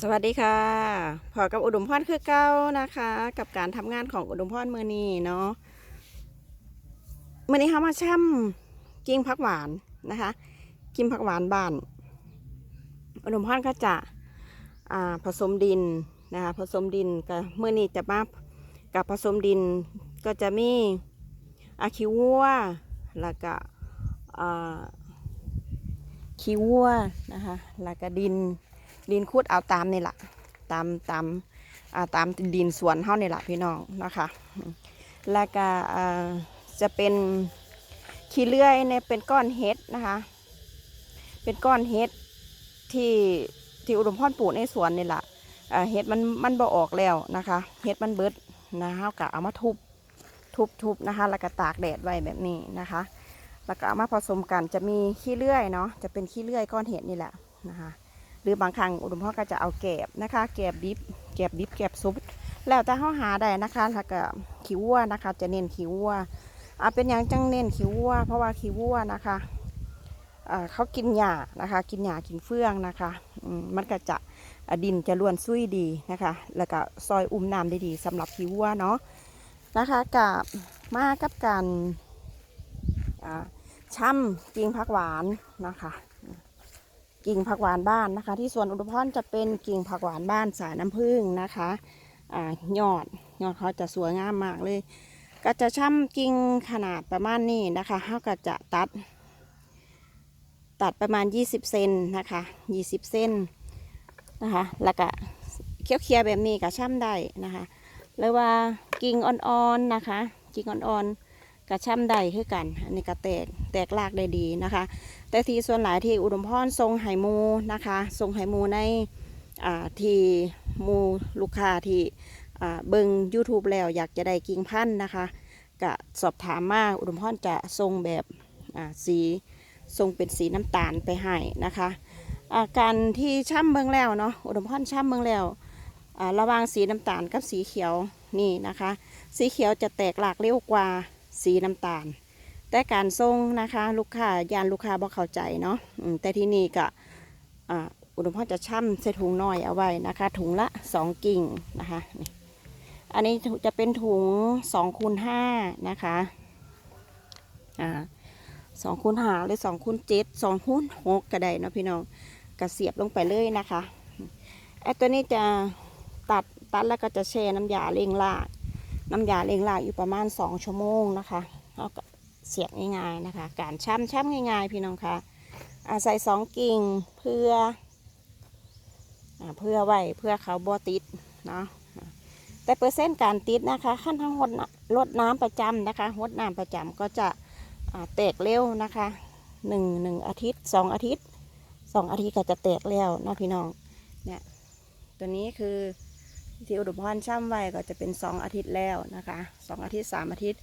สวัสดีค่ะ พอกับอุดมพรคือเก้านะคะ กับการทำงานของอุดมพรมือนี้เนาะมือนี้เขามาช่ำกิ้งผักหวานนะคะกิ้งผักหวานบ้าน อุดมพรก็จะผสมดินนะคะผสมดินกับมือนี้จะมากับผสมดินก็จะมีอาคิวัวแล้วก็คิวัวนะคะแล้วก็ดิน ดินคุดเอาตามนี่แหละตามตามาตามดินสวนเฮานี่แหละพี่น้องนะคะ แล้วก็จะเป็นขี้เลื่อยเนี่ยเป็นก้อนเห็ดนะคะ เป็นก้อนเห็ดที่ที่อุดมพรปลูกในสวนนี่แหละเห็ดมันมันบ่ออกแล้วนะคะเห็ดมันเบิดนะเฮาก็เอามาทุบทุบทุบนะคะ แล้วก็ตากแดดไว้แบบนี้นะคะ แล้วก็เอามาผสมกันจะมีขี้เลื่อยเนาะจะเป็นขี้เลื่อยก้อนเห็ดนี่แหละนะคะ รือบางครั้งอุดมพ่อก็จะเอาแกบนะคะ แกบดิบ แกบดิบแกบซุป แล้วแต่เขาหาได้นะคะแล้วก็ขี้วัวนะคะ จะเน้นขี้วัวอ่าเป็นอย่างจังเน้นขี้วัว เพราะว่าขี้วัวนะคะอ่าเขากินหญ้านะคะ กินหญ้ากินเฟืองนะคะอืมมันก็จะดินจะล้วนซุยดีนะคะ แล้วก็ซอยอุ้มน้ำได้ดีสำหรับขี้วัวเนาะนะคะกับมากับการช่ำกิ่งผักหวานนะคะ กิ่งผักหวานบ้านนะคะ ที่สวนอุดมพรจะเป็นกิ่งผักหวานบ้านสายน้ำผึ้งนะคะอ่ายอดยอดเขาจะสวยงามมากเลย ก็จะช่ำกิ่งขนาดประมาณนี้นะคะเขาก็จะตัด ตัดประมาณ 20 เซนนะคะ 20 เซนนะคะแล้วก็เคี้ยวเคียแบบนี้ก็ช่ำได้นะคะหรือว่ากิ่งอ่อนๆนะคะ กิ่งอ่อนๆ ก็ช่ำได้คือกัน อันนี้ก็แตกแตกรากได้ดีนะคะ แต่ที่ส่วนหลายที่อุดมพรทรงไหมูนะคะทรงไหมูในอ่าที่มูลูกค้าที่อ่าเบิง YouTube แล้วอยากจะได้กิ่งพันธุ์นะคะก็สอบถามมาอุดมพรจะทรงแบบอ่าสีทรงเป็นสีน้ำตาลไปให้นะคะอาการที่ช่ำเบิงแล้วเนาะอุดมพรช่ำเบิงแล้วระวางสีน้ำตาลกับสีเขียวนี่นะคะ สีเขียวจะแตกหลากเร็วกว่า สีน้ำตาล แต่การส่งนะคะ ลูกค้ายานลูกค้าบ่เข้าใจเนาะแต่ที่นี่ก็อ่าอุดมพรจะช่ำใส่ถุงน้อยเอาไว้นะคะ ถุงละสองกิ่งนะคะนี่อันนี้จะเป็นถุงสองคูณห้านะคะอ่าสองคูณห้าหรือสองคูณเจ็ดสองคูณหกก็ได้เนาะพี่น้องกระเสียบลงไปเลยนะคะไอ้ตัวนี้จะตัดตัดแล้วก็จะแช่น้ำยาเล้งลาก น้ำยาเล้งลากอยู่ประมาณสองชั่วโมงนะคะเอาก็เสียบง่ายๆนะคะ การช่ำช่ำง่ายๆ พี่น้องคะอาใส่สองกิ่งเพื่ออเพื่อไว้เพื่อเขาบ่ติดเนาะแต่เปอร์เซ็นต์การติดนะคะขั้นทั้งหดลดน้ำประจำนะคะหดน้ำประจำก็จะแตกเร็วนะคะหนึ่งหนึ่งอาทิตย์สองอาทิตย์สองอาทิตย์ก็จะแตกแล้วนะพี่น้องเนี่ยตัวนี้คือ ที่อุดมพรช่ำไว้ก็จะเป็นสองอาทิตย์แล้วนะคะสองอาทิตย์สามอาทิตย์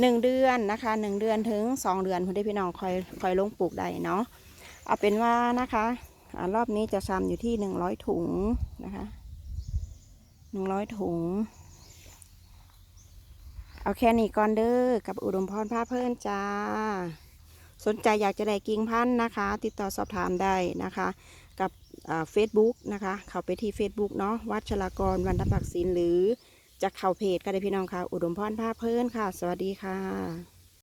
หนึ่งเดือนนะคะหนึ่งเดือนถึงสองเดือนคุณได้พี่น้องคอยคอยลงปลูกได้เนาะเอาเป็นว่านะคะรอบนี้จะชำอยู่ที่หนึ่งร้อยถุงนะคะหนึ่งร้อยถุง เอาแค่นี้ก่อนเด้อกับอุดมพรผ้าเพื่นจ้า สนใจอยากจะได้กิ่งพันธุ์นะคะ ติดต่อสอบถามได้นะคะ กับเฟซบุ๊กนะคะ เข้าไปที่ Facebook เนาะวัชรากรวันทปักศิลหรือจะเข้าเพจก็ได้พี่น้องค่ะ อุดมพรภาพเพิ่นค่ะ สวัสดีค่ะ